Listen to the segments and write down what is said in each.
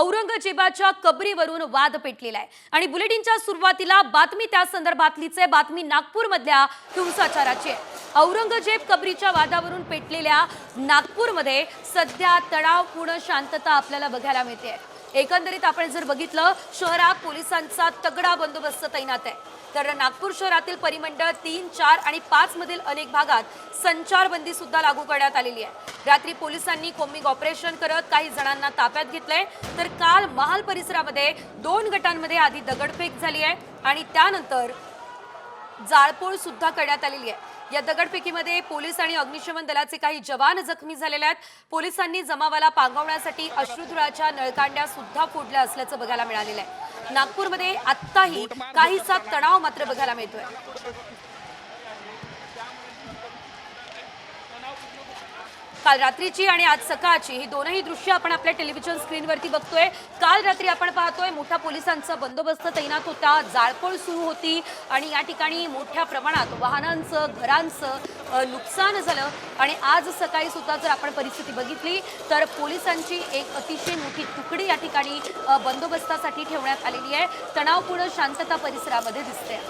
औरंगजेबाच्या कबरीवरून वाद पेटलेला आहे. आणि बुलेटिनच्या सुरुवातीला बातमी त्या संदर्भातलीच आहे. बातमी नागपूरमधल्या हिंसाचाराची आहे. औरंगजेब कबरीच्या वादावरून पेटलेल्या नागपूरमध्ये सध्या तणावपूर्ण शांतता आपल्याला बघायला मिळते एकंदरीत आपण जर बघितलं शहरात पोलिसांचा तगडा बंदोबस्त तैनात आहे. तर नागपूर शहरातील परिमंडळ तीन चार आणि पाच मधील अनेक भागात संचारबंदी सुद्धा लागू करण्यात आलेली आहे. रात्री पोलिसांनी कोम्बिंग ऑपरेशन करत काही जणांना ताब्यात घेतलंय. तर काल महाल परिसरामध्ये दोन गटांमध्ये आधी दगडफेक झाली आहे आणि त्यानंतर जाळपोळ सुद्धा करण्यात आलेली आहे. या दगडफेकीमध्ये पोलीस आणि अग्निशमन दलाचे काही जवान जखमी झालेले आहेत. पोलिसांनी जमावाला पांगवण्यासाठी अश्रुधुराच्या नळकांड्या सुद्धा फोडल्या असल्याचं बघायला मिळालेलं आहे. नागपूरमध्ये आत्ताही काहीसा तणाव मात्र बघायला मिळतोय. काल रात्रीची आणि आज सकाळची ही दोनही दृश्य आपण आपल्या टेलिव्हिजन स्क्रीनवरती बघतोय. काल रात्री आपण पाहतोय मोठा पोलिसांचा बंदोबस्त तैनात होता जाळपोळ सुरू होती आणि या ठिकाणी मोठ्या प्रमाणात वाहनांचं घरांचं नुकसान झालं आणि आज सकाळी सुद्धा जर आपण परिस्थिती बघितली तर पोलिसांची एक अतिशय मोठी तुकडी या ठिकाणी बंदोबस्तासाठी ठेवण्यात आलेली आहे. तणावपूर्ण शांतता परिसरामध्ये दिसते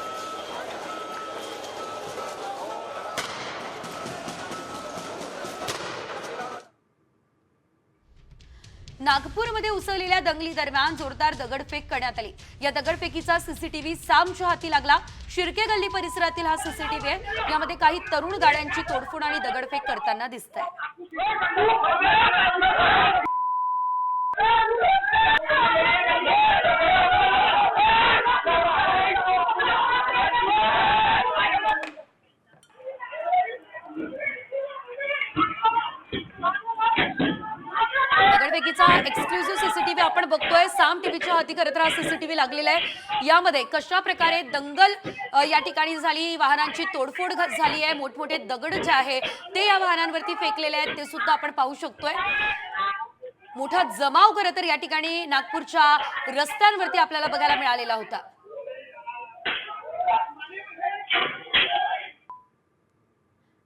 नागपूरमध्ये उसळलेल्या दंगली दरम्यान जोरदार दगडफेक करण्यात आली. या दगडफेकीचा सीसीटीव्ही सामच्या हाती लागला. शिर्के गल्ली परिसरातील हा सीसीटीव्ही आहे. यामध्ये काही तरुण गाड्यांची तोडफोड आणि दगडफेक करताना दिसत आहे दगडफेकीचा एक्सक्लुझिव्ह सीसीटीव्ही आपण बघतोय. साम टीव्हीच्या हाती खरं तर हा सीसीटीव्ही लागलेला आहे. यामध्ये कशा प्रकारे दंगल या ठिकाणी झाली वाहनांची तोडफोड घ- झाली आहे मोठमोठे दगड जे आहे ते या वाहनांवरती फेकलेले आहेत ते सुद्धा आपण पाहू शकतोय. मोठा जमाव खरं तर या ठिकाणी नागपूरच्या रस्त्यांवरती आपल्याला बघायला मिळालेला होता.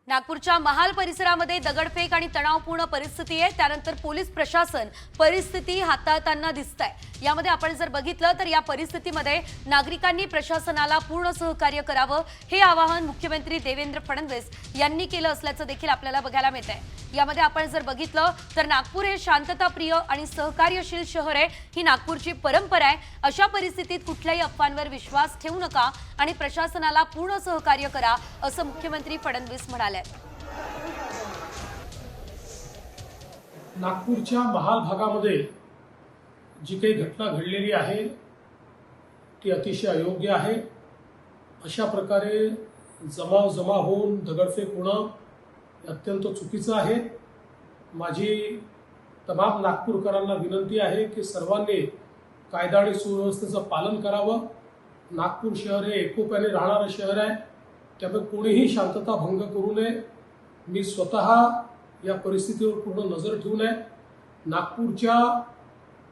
नागपूरच्या महाल परिसरामध्ये दगडफेक आणि तणावपूर्ण परिस्थिती आहे. त्यानंतर पोलीस प्रशासन परिस्थिती हाताळताना दिसत आहे यामध्ये आपण जर बघितलं तर या परिस्थितीमध्ये नागरिकांनी प्रशासनाला पूर्ण सहकार्य करावं हे आवाहन मुख्यमंत्री देवेंद्र फडणवीस यांनी केलं असल्याचं देखील आपल्याला बघायला मिळत आहे यामध्ये आपण जर बघितलं तर नागपूर हे शांतताप्रिय आणि सहकार्यशील शहर आहे. ही नागपूरची परंपरा आहे. अशा परिस्थितीत कुठल्याही अफवांवर विश्वास ठेवू नका आणि प्रशासनाला पूर्ण सहकार्य करा असं मुख्यमंत्री फडणवीस म्हणाले. नागपूरच्या महाल भागामध्ये जी काही घटना घडलेली आहे ती अतिशय अयोग्य आहे. अशा प्रकारे जमाव जमा होऊन दगडफेक होणं अत्यंत चुकीचं आहे. माझी तमाम नागपूरकरांना विनंती आहे की सर्वांनी कायदा आणि सुव्यवस्थेचं पालन करावं. नागपूर शहर हे एकोप्याने राहणारं शहर आहे. त्यामुळे कोणीही शांतता भंग करू नये. मी स्वतः या परिस्थितीवर पूर्ण नजर ठेवून आहे नागपूरच्या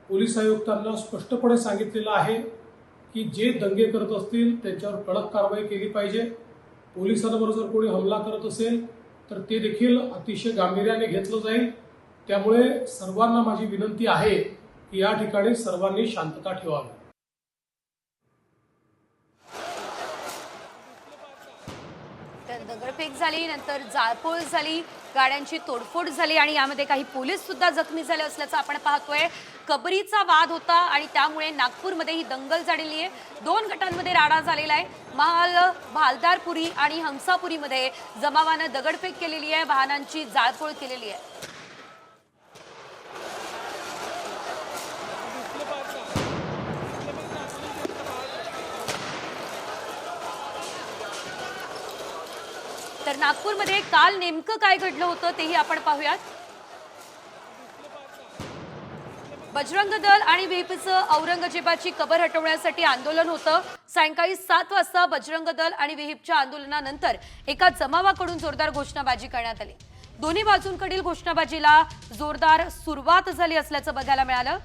पोलीस आयुक्तांना स्पष्टपणे सांगितलेलं आहे की जे दंगे करत असतील त्यांच्यावर कडक कारवाई केली पाहिजे. पोलिसांवर जर कोणी हमला करत असेल तर ते देखील अतिशय गांभीर्याने घेतलं जाईल. त्यामुळे सर्वांना माझी विनंती आहे की या ठिकाणी सर्वांनी शांतता ठेवावी. तर झाली नंतर जाळपोळ झाली गाड्यांची तोडफोड झाली आणि यामध्ये काही पोलीस सुद्धा जखमी झाले असल्याचं आपण पाहतोय. कबरीचा वाद होता आणि त्यामुळे नागपूरमध्ये ही दंगल झालेली आहे. दोन गटांमध्ये राडा झालेला आहे. महाल भालदारपुरी आणि हंसापुरीमध्ये जमावानं दगडफेक केलेली आहे. वाहनांची जाळपोळ केलेली आहे. तर नागपूरमध्ये काल नेमकं काय घडलं होतं तेही आपण पाहूयात. बजरंग दल आणि व्हीपीचं औरंगजेबाची कबर हटवण्यासाठी आंदोलन होतं. सायंकाळी सात वाजता बजरंग दल आणि विहिपच्या आंदोलनानंतर एका जमावाकडून जोरदार घोषणाबाजी करण्यात आली. दोन्ही बाजूंकडील घोषणाबाजीला जोरदार सुरुवात झाली असल्याचं बघायला मिळालं.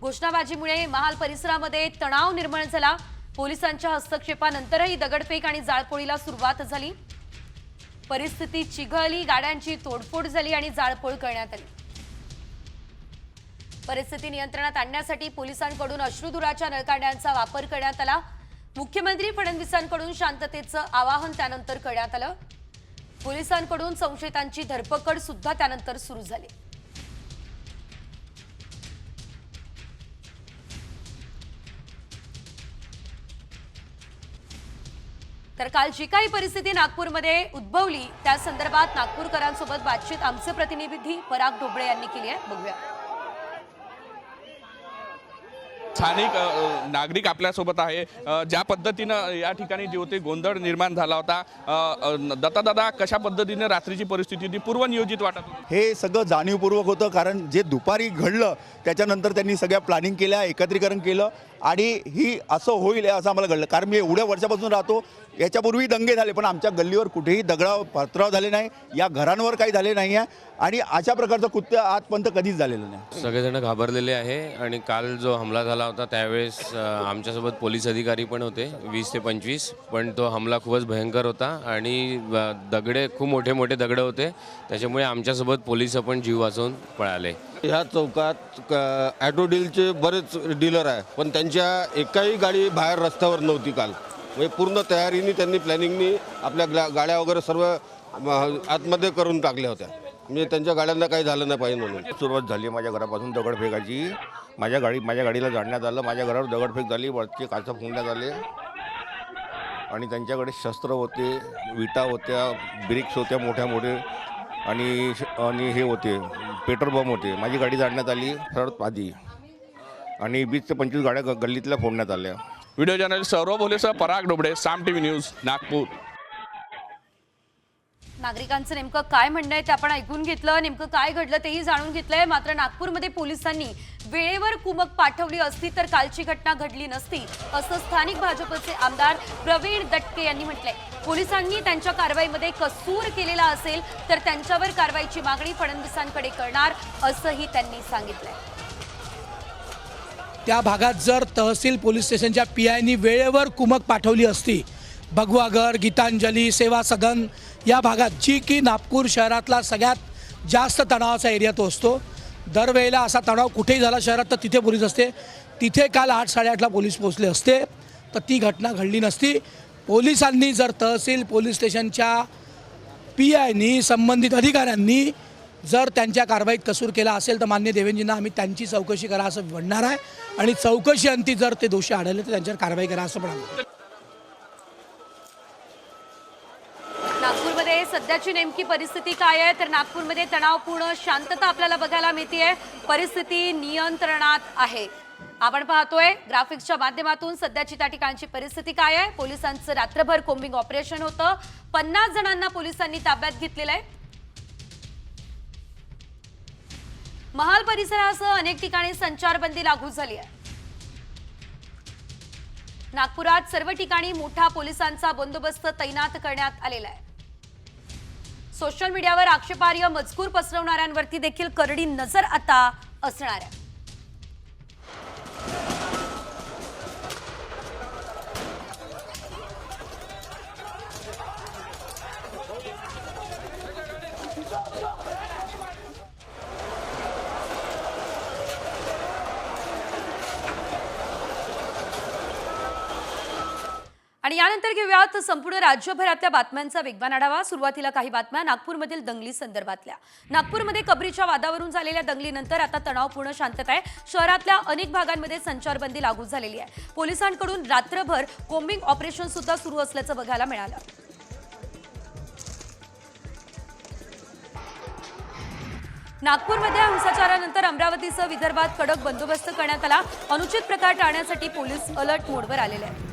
घोषणाबाजीमुळे महाल परिसरामध्ये तणाव निर्माण झाला. पोलिसांच्या हस्तक्षेपानंतरही दगडफेक आणि जाळपोळीला सुरुवात झाली. परिस्थिती चिघळली गाड्यांची तोडफोड झाली आणि जाळपोळ करण्यात आली. परिस्थिती नियंत्रणात आणण्यासाठी पोलिसांकडून अश्रुधुराच्या नळकांड्यांचा वापर करण्यात आला. मुख्यमंत्री फडणवीसांकडून शांततेचं आवाहन त्यानंतर करण्यात आलं. पोलिसांकडून संशयितांची धरपकड सुद्धा त्यानंतर सुरू झाली. तर काल जी काही परिस्थिती नागपूरमध्ये उद्भवली त्या संदर्भात नागपूरकरांसोबत बातचीत आमचे प्रतिनिधी पराग ढोबळे यांनी केली आहे. बघूया. स्थानिक नागरिक आपल्यासोबत आहे. ज्या पद्धतीनं या ठिकाणी जे होते गोंधळ निर्माण झाला होता दत्तादादा कशा पद्धतीने रात्रीची परिस्थिती होती पूर्वनियोजित वाटत होती? हे सगळं जाणीवपूर्वक होतं कारण जे दुपारी घडलं त्याच्यानंतर त्यांनी सगळ्या प्लॅनिंग केल्या एकत्रीकरण केलं आणि ही असं होईल असं आम्हाला घडलं. कारण मी एवढ्या वर्षापासून राहतो याच्यापूर्वी दंगे झाले पण आमच्या गल्लीवर कुठेही दगडाव पत्राव झाले नाही या घरांवर काही झाले नाही आहे आणि अशा प्रकारचं कृत्य आजपर्यंत कधीच झालेलं नाही. सगळेजण घाबरलेले आहे आणि काल जो हमला झाला होता त्यावेळेस आमच्यासोबत पोलीस अधिकारी पण होते वीस ते पंचवीस पण तो हमला खूपच भयंकर होता आणि दगडे खूप मोठे मोठे दगड होते त्याच्यामुळे आमच्यासोबत पोलीस पण जीव वाचवून पळाले. ह्या चौकात क- ॲटो डीलचे बरेच डीलर आहे पण त्यांच्या एकाही गाडी बाहेर रस्त्यावर नव्हती काल. म्हणजे पूर्ण तयारीने त्यांनी प्लॅनिंगनी आपल्या ग्ला गाड्या वगैरे सर्व आतमध्ये करून टाकल्या होत्या. म्हणजे त्यांच्या गाड्यांना काही झालं नाही पाहिजे म्हणून. सुरुवात झाली माझ्या घरापासून दगडफेकाची. माझ्या गाडी माझ्या गाडीला जाळण्यात आलं माझ्या घरावर दगडफेक झाली वरचे काचा फोडण्यात आले. आणि त्यांच्याकडे शस्त्र होते विटा होत्या ब्रिक्स होत्या मोठ्या मोठे. आणि आणि हे होते पेट्रोल बॉम्ब होते. माझी गाडी जाळण्यात आली सर्वात आधी. आणि वीस ते पंचवीस गाड्या ग- गल्लीतल्या फोडण्यात आल्या. Video journalist Saurabh भोलेसह Parag Dobde Saam T V news Nagpur. नागरिकांचं नेमकं काय म्हणणं आहे ते आपण ऐकून घेतलं नेमकं काय घडलं तेही जाणून घेतलंय. मात्र नागपूरमध्ये पोलिसांनी वेळेवर कुमक पाठवली असती तर कालची घटना घडली नसती असं स्थानिक भाजपचे आमदार प्रवीण दटके यांनी म्हटलंय. पोलिसांनी त्यांच्या कारवाईमध्ये कसूर केलेला असेल तर त्यांच्यावर कारवाईची मागणी फडणवीसांकडे करणार असंही त्यांनी सांगितलंय. त्या भागात जर तहसील पोलीस स्टेशनच्या पी आयनी वेळेवर कुमक पाठवली असती भगवागर गीतांजली सेवा सदन या भागात जी की नागपूर शहरातला सगळ्यात जास्त तणावाचा एरिया तो असतो. दरवेळेला असा तणाव कुठेही झाला शहरात तर तिथे पोलीस असते. तिथे काल आठ साडेआठला पोलीस पोहोचले असते. तर ती घटना घडली नसती. पोलिसांनी जर तहसील पोलीस स्टेशनच्या पी आयनी संबंधित अधिकाऱ्यांनी जर त्यांच्या कारवाईत कसूर केला असेल तर मान्य देवेंजींना आम्ही त्यांची चौकशी करा असं म्हणणार आहे. आणि चौकशी अंती जर ते दोषी आढळले तर त्यांच्यावर कारवाई करा असं म्हणाल नागपूरमध्ये सध्याची नेमकी परिस्थिती काय आहे? तर नागपूरमध्ये तणावपूर्ण शांतता आपल्याला बघायला मिळते परिस्थिती नियंत्रणात आहे. आपण पाहतोय ग्राफिक्सच्या माध्यमातून सध्याची त्या ठिकाणची परिस्थिती काय आहे? पोलिसांचं रात्रभर कोम्बिंग ऑपरेशन होतं. पन्नास जणांना पोलिसांनी ताब्यात घेतलेलं आहे. महाल परिसरासह अनेक ठिकाणी संचारबंदी लागू झाली आहे. नागपुरात सर्व ठिकाणी मोठा पोलिसांचा बंदोबस्त तैनात करण्यात आलेला आहे. सोशल मीडियावर आक्षेपार्ह मजकूर पसरवणाऱ्यांवरती देखील करडी नजर आता असणार आहे. आणि यानंतर घेऊयात संपूर्ण राज्यभरातल्या बातम्यांचा वेगवान आढावा. सुरुवातीला काही बातम्या नागपूरमधील दंगली संदर्भातल्या. नागपूरमध्ये कबरीच्या वादावरून झालेल्या दंगलीनंतर आता तणावपूर्ण शांतता आहे शहरातल्या अनेक भागांमध्ये संचारबंदी लागू झालेली आहे. पोलिसांकडून रात्रभर कोम्बिंग ऑपरेशन सुद्धा सुरू असल्याचं बघायला मिळालं. नागपूरमध्ये हिंसाचारानंतर अमरावतीसह विदर्भात कडक बंदोबस्त करण्यात आला. अनुचित प्रकार टाळण्यासाठी पोलीस अलर्ट मोडवर आलेले आहेत.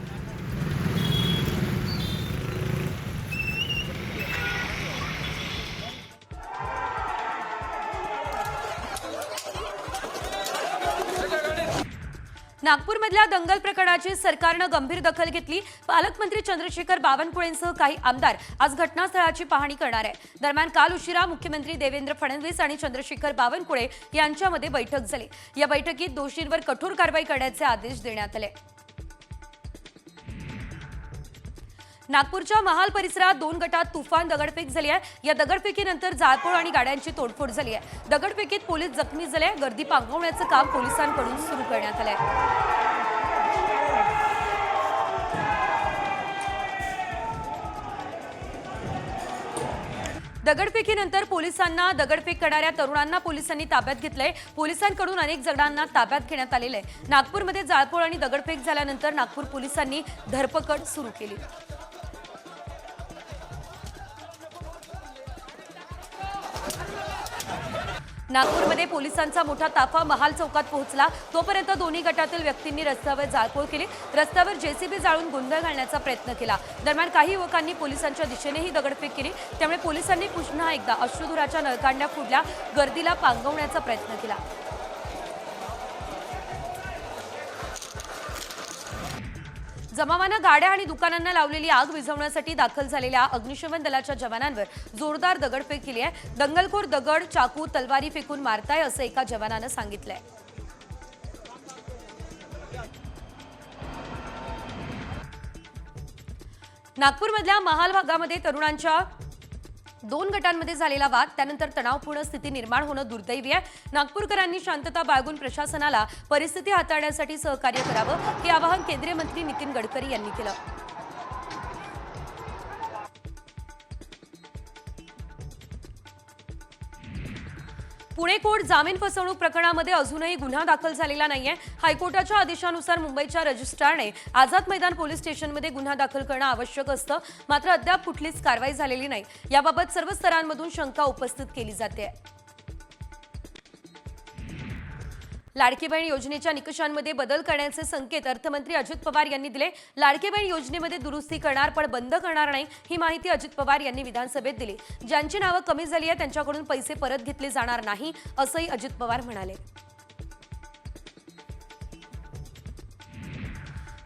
नागपूरमधल्या दंगल प्रकरणाची सरकारनं गंभीर दखल घेतली. पालकमंत्री चंद्रशेखर बावनकुळेंसह काही आमदार आज घटनास्थळाची पाहणी करणार आहे दरम्यान काल उशिरा मुख्यमंत्री देवेंद्र फडणवीस आणि चंद्रशेखर बावनकुळे यांच्यामध्ये बैठक झाली. या बैठकीत दोषींवर कठोर कारवाई करण्याचे आदेश देण्यात आले. नागपूरच्या महाल परिसरात दोन गटात तुफान दगडफेक झाली आहे. या दगडफेकीनंतर जाळपोळ आणि गाड्यांची तोडफोड झाली आहे. दगडफेकीत पोलीस जखमी झाले गर्दी पांगवण्याचं काम पोलिसांकडून सुरू करण्यात आलंय. दगडफेकीनंतर पोलिसांना दगडफेक करणाऱ्या तरुणांना पोलिसांनी ताब्यात घेतलंय. पोलिसांकडून अनेक जणांना ताब्यात घेण्यात आलेलं आहे. नागपूरमध्ये जाळपोळ आणि दगडफेक झाल्यानंतर नागपूर पोलिसांनी धरपकड सुरू केली. नागपूरमध्ये पोलिसांचा मोठा ताफा महाल चौकात पोहोचला. तोपर्यंत दोन्ही गटातील व्यक्तींनी रस्त्यावर जाळपोळ केली. रस्त्यावर जेसीबी जाळून गोंधळ घालण्याचा प्रयत्न केला. दरम्यान काही युवकांनी पोलिसांच्या दिशेनेही दगडफेक केली. त्यामुळे पोलिसांनी पुन्हा एकदा अश्रुधुराच्या नळकांड्या फुडल्या. गर्दीला पांगवण्याचा प्रयत्न केला. जमावानं गाड्या आणि दुकानांना लावलेली आग विझवण्यासाठी दाखल झालेल्या अग्निशमन दलाच्या जवानांवर जोरदार दगडफेक केली आहे. दंगलखोर दगड चाकू तलवारी फेकून मारताय असं एका जवानानं सांगितलंय. नागपूरमधल्या महाल भागामध्ये तरुणांच्या दोन गटांमध्ये झालेला वाद त्यानंतर तणावपूर्ण स्थिती निर्माण होणं दुर्दैवी आहे. नागपूरकरांनी शांतता बाळगून प्रशासनाला परिस्थिती हाताळण्यासाठी सहकार्य करावं हे आवाहन केंद्रीय मंत्री नितीन गडकरी यांनी केलं. पुणे कोर्ट जामीन फसवणूक प्रकरणामध्ये अजूनही गुन्हा दाखल झालेला नाहीये. हायकोर्टाच्या आदेशानुसार मुंबईच्या रजिस्ट्रारने आझाद मैदान पोलीस स्टेशनमध्ये गुन्हा दाखल करणं आवश्यक असतं. मात्र अद्याप कुठलीच कारवाई झालेली नाही. याबाबत सर्व स्तरांमधून शंका उपस्थित केली जाते. लाडकी बहीण योजनेच्या निकषांमध्ये बदल करण्याचे संकेत अर्थमंत्री अजित पवार यांनी दिले. लाडकी बहीण योजनेमध्ये दुरुस्ती करणार पण बंद करणार नाही ही माहिती अजित पवार यांनी विधानसभेत दिली. ज्यांची नावं कमी झाली आहे त्यांच्याकडून पैसे परत घेतले जाणार नाही असंही अजित पवार म्हणाले.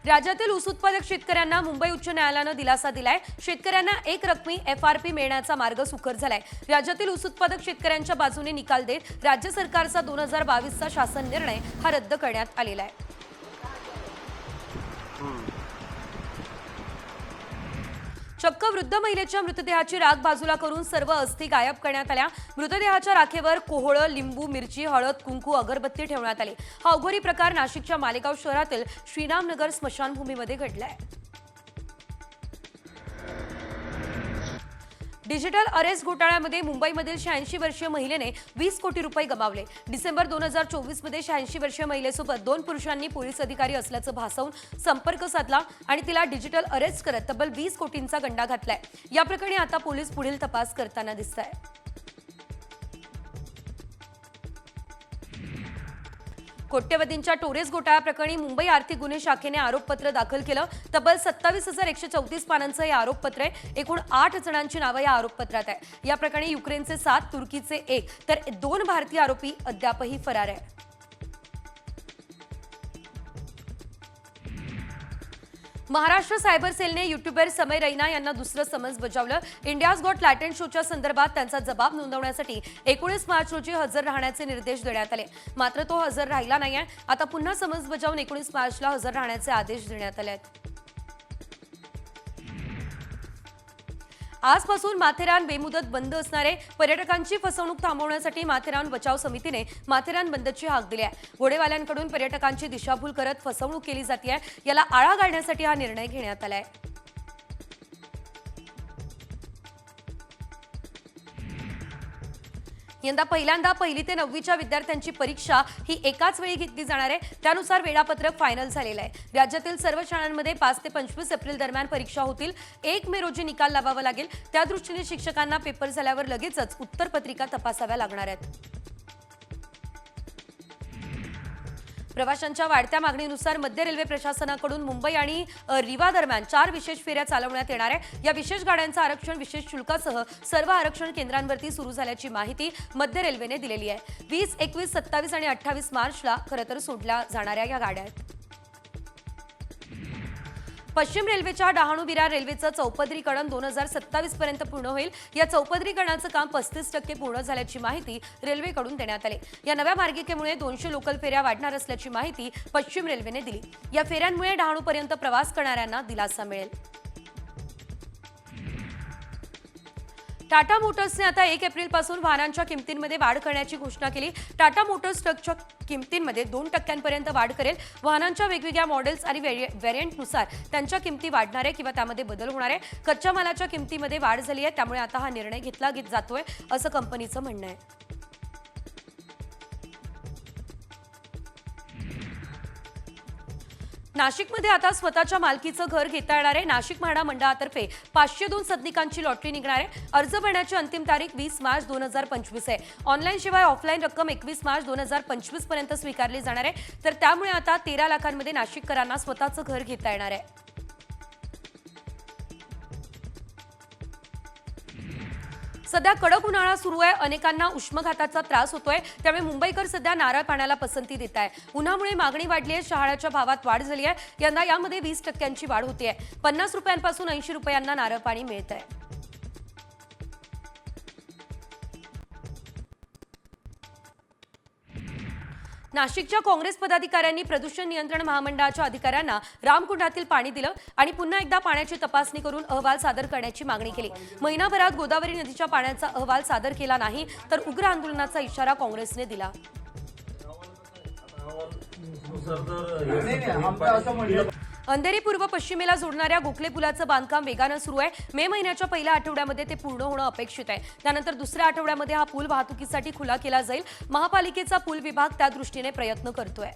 राज्यातील ऊस उत्पादक शेतकऱ्यांना मुंबई उच्च न्यायालयानं दिलासा दिलाय. शेतकऱ्यांना एक रकमी एफ आर पी मिळण्याचा मार्ग सुकर झालाय. राज्यातील ऊस उत्पादक शेतकऱ्यांच्या बाजूने निकाल देत राज्य सरकारचा दोन हजार बावीसचा शासन निर्णय हा रद्द करण्यात आलेला आहे. चक्क वृद्ध महिलेच्या मृतदेहाची राख बाजूला करून सर्व अस्थी गायब करण्यात आल्या. मृतदेहाच्या राखेवर कोहळं लिंबू मिरची हळद कुंकू अगरबत्ती ठेवण्यात आली. हा अघोरी प्रकार नाशिकच्या मालेगाव शहरातील श्रीरामनगर स्मशानभूमीमध्ये घडलाय. डिजिटल अरेस्ट घोटाळ्यामध्ये मुंबईमधील शहाऐंशी वर्षीय महिलेने वीस कोटी रुपये गमावले. डिसेंबर दोन हजार चोवीसमध्ये शहाऐंशी वर्षीय महिलेसोबत दोन पुरुषांनी पोलीस अधिकारी असल्याचं भासवून संपर्क साधला आणि तिला डिजिटल अरेस्ट करत तब्बल वीस कोटींचा गंडा घातलाय. या प्रकरणी आता पोलीस पुढील तपास करताना दिसत आहे कोट्यवधींच्या टोरेस घोटाळा प्रकरणी मुंबई आर्थिक गुन्हे शाखेने आरोपपत्र दाखल केलं. तब्बल सत्तावीस हजार एकशे चौतीस पानांचं हे आरोपपत्र आहे. एकूण आठ जणांची नावं या आरोपपत्रात आहे या प्रकरणी युक्रेनचे सात तुर्कीचे एक. तर दोन भारतीय आरोपी अद्यापही फरार आहे महाराष्ट्र सायबर सेलने युट्यूबर समय रैना यांना दुसरं समन्स बजावलं. इंडियाज गॉट लॅटेंट शोच्या संदर्भात त्यांचा जबाब नोंदवण्यासाठी एकोणीस मार्च रोजी हजर राहण्याचे निर्देश देण्यात आले. मात्र तो हजर राहिला नाहीये. आता पुन्हा समन्स बजावून एकोणीस मार्चला हजर राहण्याचे आदेश देण्यात आले आहेत. आजपासून माथेरान बेमुदत बंद असणारे पर्यटकांची फसवणूक थांबवण्यासाठी माथेरान बचाव समितीने माथेरान बंदची हाक दिली आहे. घोडेवाल्यांकडून पर्यटकांची दिशाभूल करत फसवणूक केली जाते याला आळा घालण्यासाठी हा निर्णय घेण्यात आला आहे यंदा पहिल्यांदा पहिली ते नववीच्या विद्यार्थ्यांची परीक्षा ही एकाच वेळी घेतली जाणार आहे. त्यानुसार वेळापत्रक फायनल झालेलं आहे. राज्यातील सर्व शाळांमध्ये पाच ते पंचवीस एप्रिल दरम्यान परीक्षा होतील. एक मे रोजी निकाल लावावा लागेल. त्या दृष्टीने शिक्षकांना पेपर झाल्यावर लगेचच उत्तरपत्रिका तपासाव्या लागणार आहेत. प्रवाशांच्या वाढत्या मागणीनुसार मध्य रेल्वे प्रशासनाकडून मुंबई आणि रिवा दरम्यान चार विशेष फेऱ्या चालवण्यात येणार आहे या विशेष गाड्यांचं आरक्षण विशेष शुल्कासह सर्व आरक्षण केंद्रांवरती सुरू झाल्याची माहिती मध्य रेल्वेने दिलेली आहे. वीस एकवीस सत्तावीस आणि अठ्ठावीस मार्चला खरं तर सोडल्या जाणाऱ्या या गाड्या आहेत. पश्चिम रेल्वेच्या डहाणू विरार रेल्वेचं चौपदरीकरण दोन हजार सत्तावीस पर्यंत पूर्ण होईल. या चौपदरीकरणाचं काम पस्तीस टक्के पूर्ण झाल्याची माहिती रेल्वेकडून देण्यात आली. या नव्या मार्गिकेमुळे दोनशे लोकल फेऱ्या वाढणार असल्याची माहिती पश्चिम रेल्वेने दिली. या फेऱ्यांमुळे डहाणूपर्यंत प्रवास करणाऱ्यांना दिलासा मिळेल. टाटा मोटर्सने आता एक एप्रिलपासून वाहनांच्या किमतींमध्ये वाढ करण्याची घोषणा केली. टाटा मोटर्स ट्रकच्या किमतींमध्ये दोन टक्क्यांपर्यंत वाढ करेल. वाहनांच्या वेगवेगळ्या मॉडेल्स आणि व्हेरियंटनुसार त्यांच्या किमती वाढणार आहे किंवा त्यामध्ये बदल होणार आहे कच्च्या मालाच्या किमतीमध्ये वाढ झाली आहे. त्यामुळे आता हा निर्णय घेतला जातोय असं कंपनीचं म्हणणं आहे. नाशिकमध्ये आता स्वतःच्या मालकीचं घर घेता येणार आहे. नाशिक म्हाडा मंडळातर्फे पाचशे दोन सदनिकांची लॉटरी निघणार आहे. अर्ज भरण्याची अंतिम तारीख वीस मार्च दोन हजार पंचवीस आहे. ऑनलाईन शिवाय ऑफलाईन रक्कम एकवीस मार्च दोन हजार पंचवीसपर्यंत स्वीकारली जाणार आहे. तर त्यामुळे आता तेरा लाखांमध्ये नाशिककरांना स्वतःचं घर घेता येणार आहे. सध्या कडक उन्हाळा सुरू आहे. अनेकांना उष्मघाताचा त्रास होतोय. त्यामुळे मुंबईकर सध्या नारळ पाण्याला पसंती देत आहे. उन्हामुळे मागणी वाढली आहे. शहाळ्याच्या भावात वाढ झाली आहे. यंदा यामध्ये वीस टक्क्यांची वाढ होती आहे पन्नास रुपयांपासून ऐंशी रुपयांना नारळ पाणी मिळत आहे नाशिकच्या काँग्रेस पदाधिकाऱ्यांनी प्रदूषण नियंत्रण महामंडळाच्या अधिकाऱ्यांना रामकुंडातील पाणी दिलं आणि पुन्हा एकदा पाण्याची तपासणी करून अहवाल सादर करण्याची मागणी केली. महिनाभरात गोदावरी नदीच्या पाण्याचा अहवाल सादर केला नाही तर उग्र आंदोलनाचा इशारा काँग्रेसने दिला. अंधेरी पूर्व पश्चिमेला जोडणाऱ्या गोखले पुलाचं बांधकाम वेगानं सुरू आहे. मे महिन्याच्या पहिल्या आठवड्यामध्ये ते पूर्ण होणं अपेक्षित आहे. त्यानंतर दुसऱ्या आठवड्यामध्ये हा पूल वाहतुकीसाठी खुला केला जाईल. महापालिकेचा पूल विभाग त्या दृष्टीने प्रयत्न करतोय.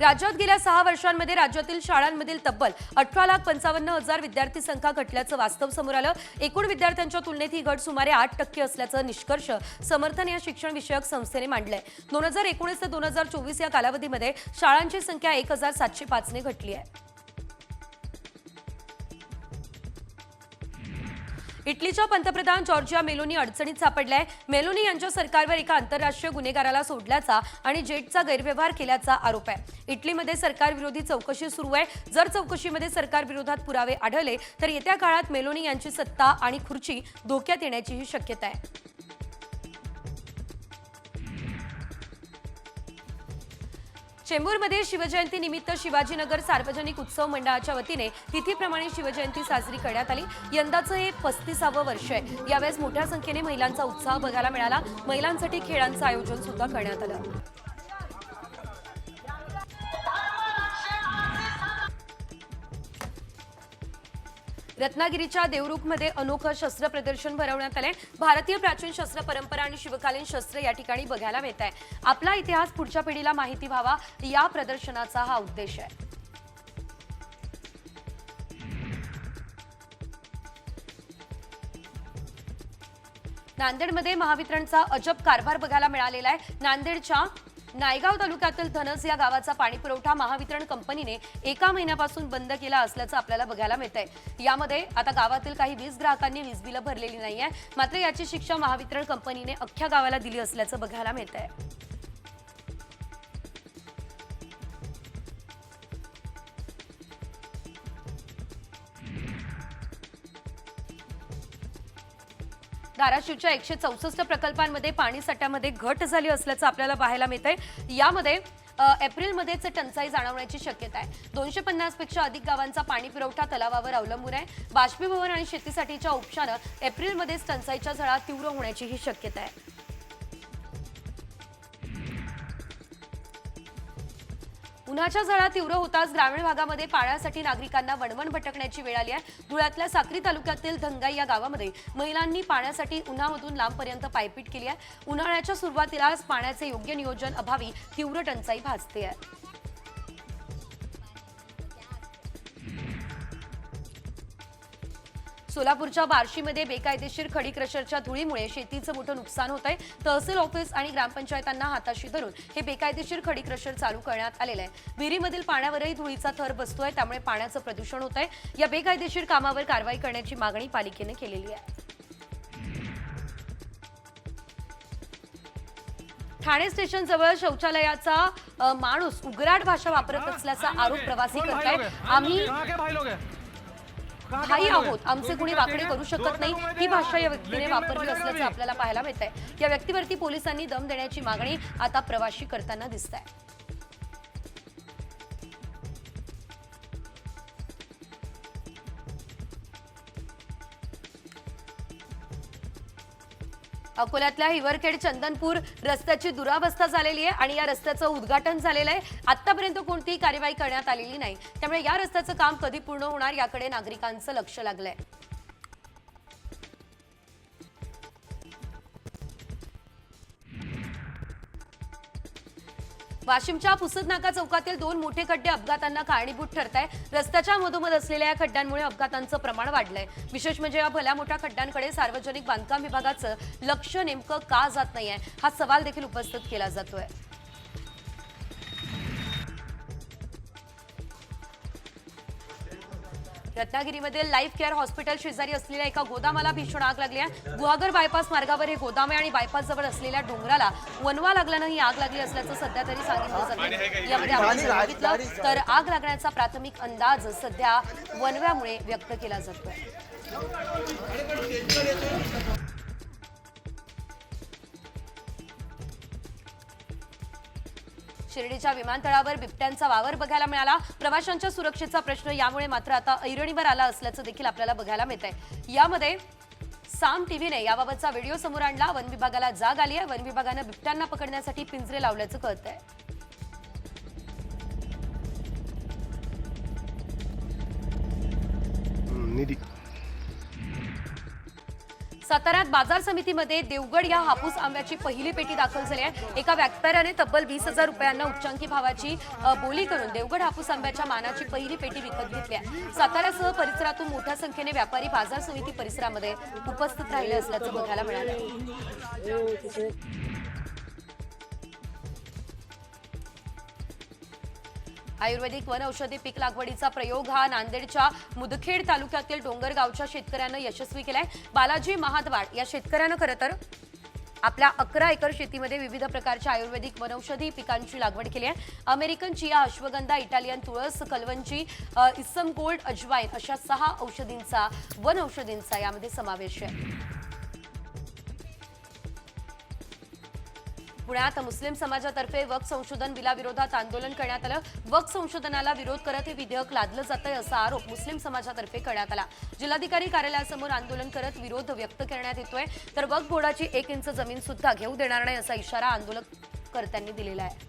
राज्यात गेल्या सहा वर्षांमध्ये राज्यातील शाळांमधील तब्बल अठरा लाख पंचावन्न हजार विद्यार्थी संख्या घटल्याचं वास्तव समोर आलं. एकूण विद्यार्थ्यांच्या तुलनेत ही घट सुमारे आठ टक्के असल्याचं निष्कर्ष समर्थन या शिक्षण विषयक संस्थेने मांडलंय. दोन हजार एकोणीस ते दोन हजार चोवीस या कालावधीमध्ये शाळांची संख्या एक हजार सातशे पाचने घटली आहे. इटलीच्या पंतप्रधान जॉर्जिया मेलोनी अडचणीत सापडलाय. मेलोनी यांच्या सरकारवर एका आंतरराष्ट्रीय गुन्हेगाराला सोडल्याचा आणि जेटचा गैरव्यवहार केल्याचा आरोप आहे. इटलीमध्ये सरकारविरोधी चौकशी सुरू आहे. जर चौकशीमध्ये सरकारविरोधात पुरावे आढळले तर येत्या काळात मेलोनी यांची सत्ता आणि खुर्ची धोक्यात येण्याचीही शक्यता आहे. चेंबूरमध्ये शिवजयंती निमित्त शिवाजीनगर सार्वजनिक उत्सव मंडळाच्या वतीने तिथीप्रमाणे शिवजयंती साजरी करण्यात आली. यंदाचं हे पस्तीसावं वर्ष आहे. यावेळेस मोठ्या संख्येने महिलांचा उत्साह बघायला मिळाला. महिलांसाठी खेळांचं आयोजन सुद्धा करण्यात आलं. रत्नागिरीच्या देवरुखमध्ये अनोखं शस्त्र प्रदर्शन भरवण्यात आलंय. भारतीय प्राचीन शस्त्र परंपरा आणि शिवकालीन शस्त्र या ठिकाणी बघायला मिळत आहे आपला इतिहास पुढच्या पिढीला माहिती व्हावा या प्रदर्शनाचा हा उद्देश आहे. नांदेडमध्ये महावितरणचा अजब कारभार बघायला मिळालेला आहे. नांदेडच्या नायगाव तालुक्यातील धनस या गावाचा पाणी पुरवठा महावितरण कंपनीने एका महिन्यापासून बंद केला असल्याचं आपल्याला बघायला मिळत आहे यामध्ये आता गावातील काही वीज ग्राहकांनी वीज बिलं भरलेली नाहीये. मात्र याची शिक्षा महावितरण कंपनीने अख्ख्या गावाला दिली असल्याचं बघायला मिळत आहे धाराशिवच्या एकशे चौसष्ट प्रकल्पांमध्ये पाणी साठ्यामध्ये घट झाली असल्याचं आपल्याला पाहायला मिळतंय. आहे यामध्ये एप्रिलमध्येच टंचाई जाणवण्याची शक्यता आहे. दोनशे पन्नासपेक्षा अधिक गावांचा पाणी पुरवठा तलावावर अवलंबून आहे. बाष्पीभवन आणि शेतीसाठीच्या उपशानं एप्रिलमध्येच टंचाईच्या झळा तीव्र होण्याचीही शक्यता आहे. उन्हाच्या झळा तीव्र होताच ग्रामीण भागामध्ये पाण्यासाठी नागरिकांना वणवण भटकण्याची वेळ आली आहे. धुळ्यातल्या साक्री तालुक्यातील धनगाई या गावामध्ये महिलांनी पाण्यासाठी उन्हामधून लांबपर्यंत पायपीट केली आहे. उन्हाळ्याच्या सुरुवातीलाच पाण्याचे योग्य नियोजन अभावी तीव्र टंचाई भासते आहे. सोलापूरच्या बार्शीमध्ये बेकायदेशीर खडी क्रशरच्या धुळीमुळे शेतीचं मोठं नुकसान होत आहे तहसील ऑफिस आणि ग्रामपंचायतांना हाताशी धरून हे बेकायदेशीर खडी क्रशर चालू करण्यात आलेलं आहे. विहिरीमधील पाण्यावरही धुळीचा थर बसतोय त्यामुळे पाण्याचं प्रदूषण होत आहे या बेकायदेशीर कामावर कारवाई करण्याची मागणी पालिकेने केलेली आहे. ठाणे स्टेशन जवळ शौचालयाचा माणूस उग्राट भाषा वापरत असल्याचा आरोप प्रवासी करतायत. आम्ही भाई आहोत. आमचे कुणी वाकडे करू शकत नाही. ही भाषा या व्यक्तीने वापरली असल्याचं आपल्याला पाहायला मिळत आहे या व्यक्तीवरती पोलिसांनी दम देण्याची मागणी आता प्रवासी करताना दिसत आहे अकोल्यातल्या हिवरखेड चंदनपूर रस्त्याची दुरावस्था झालेली आहे आणि या रस्त्याचं उद्घाटन झालेलं आहे. आतापर्यंत कोणतीही कार्यवाही करण्यात आलेली नाही. त्यामुळे या रस्त्याचं काम कधी पूर्ण होणार याकडे नागरिकांचं लक्ष लागलंय. वाशिमच्या पुसद नाका चौकातील दोन मोठे खड्डे अपघातांना कारणीभूत ठरत आहे रस्त्याच्या मधोमध असलेल्या या खड्ड्यांमुळे अपघातांचं प्रमाण वाढलंय. विशेष म्हणजे या भल्या मोठ्या खड्ड्यांकडे सार्वजनिक बांधकाम विभागाचं लक्ष नेमकं का जात नाहीये हा सवाल देखील उपस्थित केला जातोय. रत्नागिरीमध्ये लाईफ केअर हॉस्पिटल शेजारी असलेल्या एका गोदामाला भीषण आग लागली आहे. गुहागर बायपास मार्गावर हे गोदाम आहे आणि बायपास जवळ असलेल्या डोंगराला वनवा लागल्यानं ही आग लागली असल्याचं सध्या तरी सांगितलं जातं यामध्ये आपण बघितलं तर आग लागण्याचा प्राथमिक अंदाज सध्या वनव्यामुळे व्यक्त केला जातोय. शिर्डीच्या विमानतळावर बिबट्यांचा वावर बघायला मिळाला. प्रवाशांच्या सुरक्षेचा प्रश्न यामुळे मात्र आता ऐरणीवर आला असल्याचं देखील आपल्याला बघायला मिळत आहे यामध्ये साम टीव्हीने याबाबतचा व्हिडिओ समोर आणला. वन विभागाला जाग आली आहे. वन विभागानं बिबट्यांना पकडण्यासाठी पिंजरे लावल्याचं कळतंय. निधी. साताऱ्यात बाजार समितीमध्ये देवगड या हापूस आंब्याची पहिली पेटी दाखल झाली आहे. एका व्यापाऱ्याने तब्बल वीस हजार रुपयांना उच्चांकी भावाची बोली करून देवगड हापूस आंब्याच्या मानाची पहिली पेटी विकत घेतली आहे. साताऱ्यासह परिसरातून मोठ्या संख्येने व्यापारी बाजार समिती परिसरामध्ये उपस्थित राहिले असल्याचं बघायला मिळालं आयुर्वेदिक वन औषधी पीक लागवडीचा प्रयोग हा नांदेडच्या मुदखेड तालुक्यातील डोंगरगावच्या शेतकऱ्यानं यशस्वी केलाय. बालाजी महादवाड या शेतकऱ्यानं खरं तर आपल्या अकरा एकर शेतीमध्ये विविध प्रकारच्या आयुर्वेदिक वनौषधी पिकांची लागवड केली आहे. अमेरिकन चिया अश्वगंधा इटालियन तुळस कलवंची इसम गोल्ड अजवाईन अशा सहा औषधींचा वन औषधींचा यामध्ये समावेश आहे. पुण्यात मुस्लिम समाजातर्फे वक्फ संशोधन बिलाविरोधात आंदोलन करण्यात आलं. वक्फ संशोधनाला विरोध करत हे विधेयक लादलं जातंय असा आरोप मुस्लिम समाजातर्फे करण्यात आला. जिल्हाधिकारी कार्यालयासमोर आंदोलन करत विरोध व्यक्त करण्यात येतोय. तर वक्फ बोर्डाची एक इंच जमीन सुद्धा घेऊ देणार नाही असा इशारा आंदोलनकर्त्यांनी दिलेला आहे.